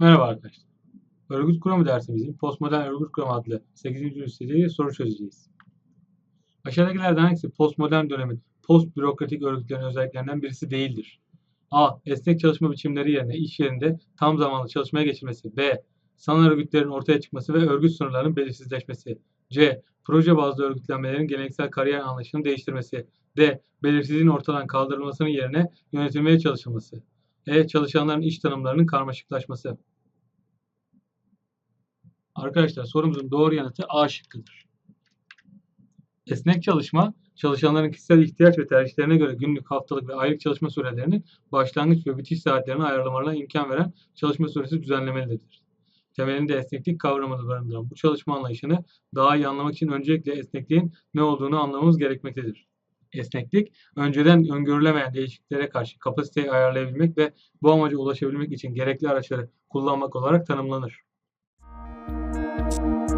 Merhaba arkadaşlar. Örgüt kuramı dersimizin postmodern örgüt kuramı adlı 8. ünitesiyle soru çözeceğiz. Aşağıdakilerden hangisi postmodern dönemin post bürokratik örgütlerin özelliklerinden birisi değildir? A. Esnek çalışma biçimleri yerine iş yerinde tam zamanlı çalışmaya geçilmesi. B. Sanal örgütlerin ortaya çıkması ve örgüt sınırlarının belirsizleşmesi. C. Proje bazlı örgütlenmelerin geleneksel kariyer anlayışını değiştirmesi. D. Belirsizliğin ortadan kaldırılmasının yerine yönetilmeye çalışılması. E. Çalışanların iş tanımlarının karmaşıklaşması. Arkadaşlar sorumuzun doğru yanıtı A şıkkıdır. Esnek çalışma, çalışanların kişisel ihtiyaç ve tercihlerine göre günlük, haftalık ve aylık çalışma sürelerini başlangıç ve bitiş saatlerini ayarlamalarına imkan veren çalışma süresi düzenlemelidir. Temelinde esneklik kavramını barındıran bu çalışma anlayışını daha iyi anlamak için öncelikle esnekliğin ne olduğunu anlamamız gerekmektedir esneklik, önceden öngörülemeyen değişikliklere karşı kapasiteyi ayarlayabilmek ve bu amaca ulaşabilmek için gerekli araçları kullanmak olarak tanımlanır. Müzik